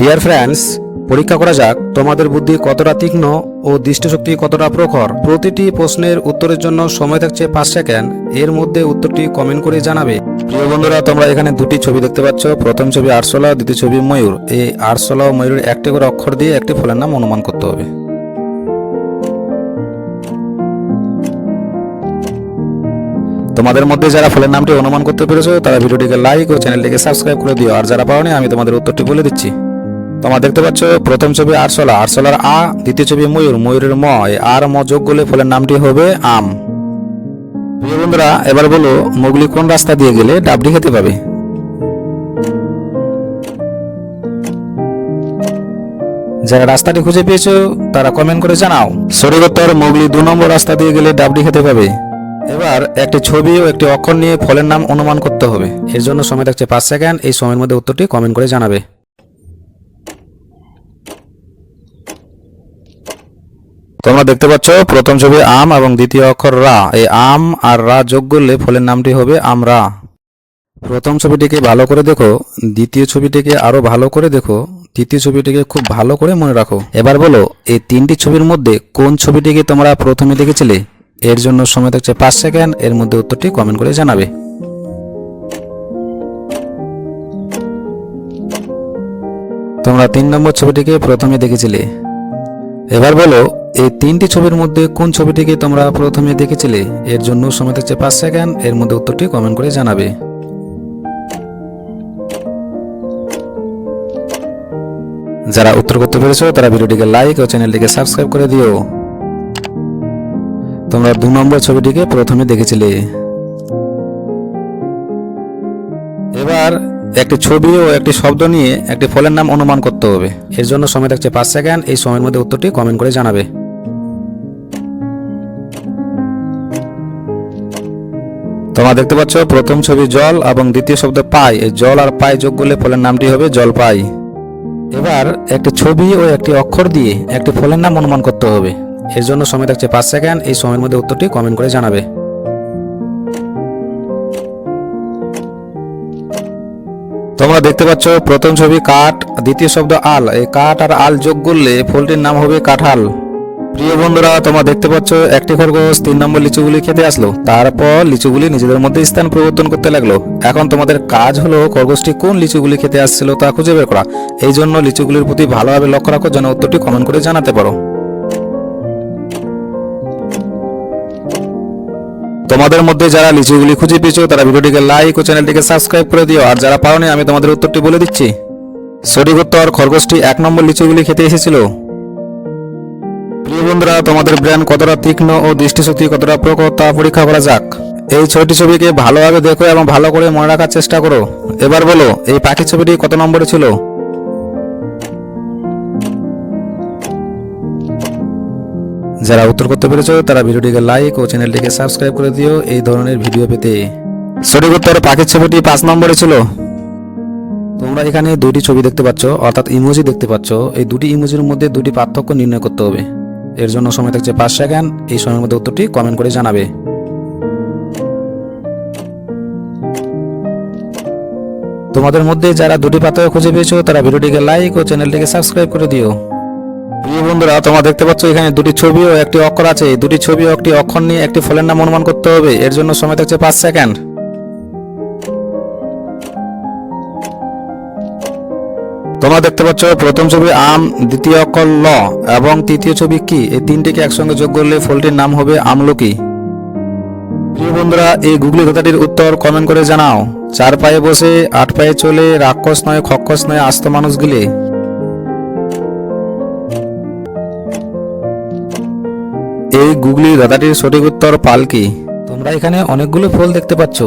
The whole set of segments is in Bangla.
ডিয়ার ফ্রেন্ডস পরীক্ষা করা যাক তোমাদের বুদ্ধি কতটা তীক্ষ্ণ ও দৃষ্টিশক্তি কতটা প্রখর। প্রতিটি প্রশ্নের উত্তরের জন্য সময় থাকছে পাঁচ সেকেন্ড। এর মধ্যে উত্তরটি কমেন্ট করে জানাবে। প্রিয় বন্ধুরা, তোমরা এখানে দুটি ছবি দেখতে পাচ্ছ। প্রথম ছবি আরশোলা, দ্বিতীয় ছবি ময়ূর। এই আরশোলা ও ময়ূরের একটি করে অক্ষর দিয়ে একটি ফলের নাম অনুমান করতে হবে। তোমাদের মধ্যে যারা ফলের নামটি অনুমান করতে পেরেছ, তারা ভিডিওটিকে লাইক ও চ্যানেলটিকে সাবস্ক্রাইব করে দিও। আর যারা পাওনি আমি তোমাদের উত্তরটি বলে দিচ্ছি। তোমরা দেখতে পাচ্ছ, প্রথম ছবি আরশোলা। আরশোলার আ, দ্বিতীয় ছবি ময়ূর। ময়ূরের ম আর ম যোগ করলে ফলের নামটি হবে আম। প্রিয় বন্ধুরা, এবার বলো, মুগলি কোন রাস্তা দিয়ে গেলে ডাবডি খেতে পাবে? যারা রাস্তাটি খুঁজে পেয়েছ, তারা কমেন্ট করে জানাও। উত্তর মুগলি দু নম্বর রাস্তা দিয়ে গেলে ডাবডি খেতে পাবে। এবার একটি ছবি ও একটি অক্ষর নিয়ে ফলের নাম অনুমান করতে হবে। এর জন্য সময় থাকছে পাঁচ সেকেন্ড। এই সময়ের মধ্যে উত্তরটি কমেন্ট করে জানাবে তোমরা দেখতে পাচ্ছ, প্রথম ছবি আম এবং দ্বিতীয় অক্ষর রা। এই আম আর রা যোগ করলে ফলের নামটি হবে আমরা প্রথম ছবিটিকে ভালো করে দেখো, দ্বিতীয় ছবিটিকে আরও ভালো করে দেখো, তৃতীয় ছবিটিকে খুব ভালো করে মনে রাখো। এবার বলো, এই তিনটি ছবির মধ্যে কোন ছবিটিকে তোমরা প্রথমে দেখেছিলে? এর জন্য সময় থাকছে পাঁচ সেকেন্ড, এর মধ্যে উত্তরটি কমেন্ট করে জানাবে। তোমরা তিন নম্বর ছবিটিকে প্রথমে দেখেছিলে। এবার বলো এই তিনটি ছবির মধ্যে কোন ছবিটিকে তোমরা প্রথমে দেখেছিলে? এর জন্য সময় থাকছে পাঁচ সেকেন্ড। এর মধ্যে উত্তরটি কমেন্ট করে জানাবে। যারা উত্তর করতে পেরেছ, তারা ভিডিওটিকে লাইক ও চ্যানেলটিকে সাবস্ক্রাইব করে দিও। তোমরা দু নম্বর ছবিটিকে প্রথমে দেখেছিলে। এবার একটি ছবি ও একটি শব্দ নিয়ে একটি ফলের নাম অনুমান করতে হবে। এর জন্য সময় থাকছে পাঁচ সেকেন্ড। এই সময়ের মধ্যে উত্তরটি কমেন্ট করে জানাবে। তোমরা দেখতে পাচ্ছ, প্রথম ছবি জল এবং দ্বিতীয় শব্দ পাই। এই জল আর পাই যোগ করলে ফলের নামটি হবে জল পাই। এবার একটি ছবি ও একটি অক্ষর দিয়ে একটি ফলের নাম অনুমান করতে হবে। এর জন্য সময় থাকছে পাঁচ সেকেন্ড। এই সময়ের মধ্যে উত্তরটি কমেন্ট করে জানাবে। তোমরা দেখতে পাচ্ছ, প্রথম ছবি কাঠ, দ্বিতীয় শব্দ আল। এই কাঠ আর আল যোগ করলে ফলটির নাম হবে কাঁঠাল। প্রিয় বন্ধুরা, তোমরা দেখতে পাচ্ছ, একটি খরগোশ তিন নম্বর লিচুগুলি খেতে আসলো। তারপর লিচুগুলি নিজেদের মধ্যে স্থান পরিবর্তন করতে লাগল। এখন তোমাদের কাজ হলো, খরগোশটি কোন লিচুগুলি খেতে আসছিল তা খুঁজে বের করা। এই জন্য লিচুগুলির প্রতি ভালোভাবে লক্ষ্য রাখো, যেন উত্তরটি কমেন্ট করে জানাতে পারো। তোমাদের মধ্যে যারা লিচুগুলি খুঁজে পেয়েছ, তারা ভিডিওটিকে লাইক ও চ্যানেলটিকে সাবস্ক্রাইব করে দিও। আর যারা পাওনি আমি তোমাদের উত্তরটি বলে দিচ্ছি। সঠিক উত্তর, খরগোশটি এক নম্বর লিচুগুলি খেতে এসেছিল। প্রিয় বন্ধুরা, তোমাদের ব্রেন কতটা তীক্ষ্ণ ও দৃষ্টিশক্তি কতটা প্রখর তা পরীক্ষা করা যাক। এই ছয়টি ছবিকে ভালোভাবে দেখো এবং ভালো করে মনে রাখার চেষ্টা করো। এবার বলো, এই পাখির ছবিটি কত নম্বরে ছিল? যারা উত্তর করতে পেরেছ, তারা ভিডিওটিকে লাইক ও চ্যানেলটিকে সাবস্ক্রাইব করে দিও এই ধরনের ভিডিও পেতে। সঠিক উত্তর পাখির ছবিটি পাঁচ নম্বরে ছিল। তোমরা এখানে দুটি ছবি দেখতে পাচ্ছ, অর্থাৎ ইমোজি দেখতে পাচ্ছ। এই দুটি ইমোজির মধ্যে দুটি পার্থক্য নির্ণয় করতে হবে। এর জন্য সময় থাকছে পাঁচ সেকেন্ড। এই সময়ের মধ্যে উত্তরটি কমেন্ট করে জানাবে। তোমাদের মধ্যে যারা দুটি পার্থক্য খুঁজে পেয়েছ, তারা ভিডিওটিকে লাইক ও চ্যানেলটিকে সাবস্ক্রাইব করে দিও। প্রিয় বন্ধুরা, তোমরা দেখতে পাচ্ছ এখানে দুটি ছবি ও একটি অক্ষর আছে। দুটি ছবি ও একটি অক্ষর নিয়ে একটি ফলের নাম অনুমান করতে হবে। এর জন্য সময় থাকছে পাঁচ সেকেন্ড। তোমরা দেখতে পাচ্ছ, প্রথম ছবি আম, দ্বিতীয় অক্ষর ল এবং তৃতীয় ছবি কি? এই তিনটিকে একসঙ্গে যোগ করলে ফলটির নাম হবে আমলকি। প্রিয় বন্ধুরা, এই গুগলি কথাটির উত্তর কমেন্ট করে জানাও। চার পায়ে বসে, আট পায়ে চলে, রাক্ষস নয় খক্ষস নয়, আস্ত মানুষ গিলে। এই গুগলি দাদাটির সঠিক উত্তর পালকি। তোমরা এখানে অনেকগুলো ফল দেখতে পাচ্ছ।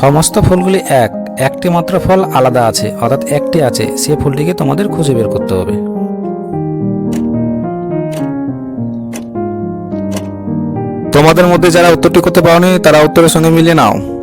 সমস্ত ফলগুলি এক। একটি মাত্র ফল আলাদা আছে, অর্থাৎ একটি আছে, সে ফুলটিকে তোমাদের খুঁজে বের করতে হবে। তোমাদের মধ্যে যারা উত্তরটি করতে পারোনি, তারা উত্তরের সঙ্গে মিলিয়ে নাও।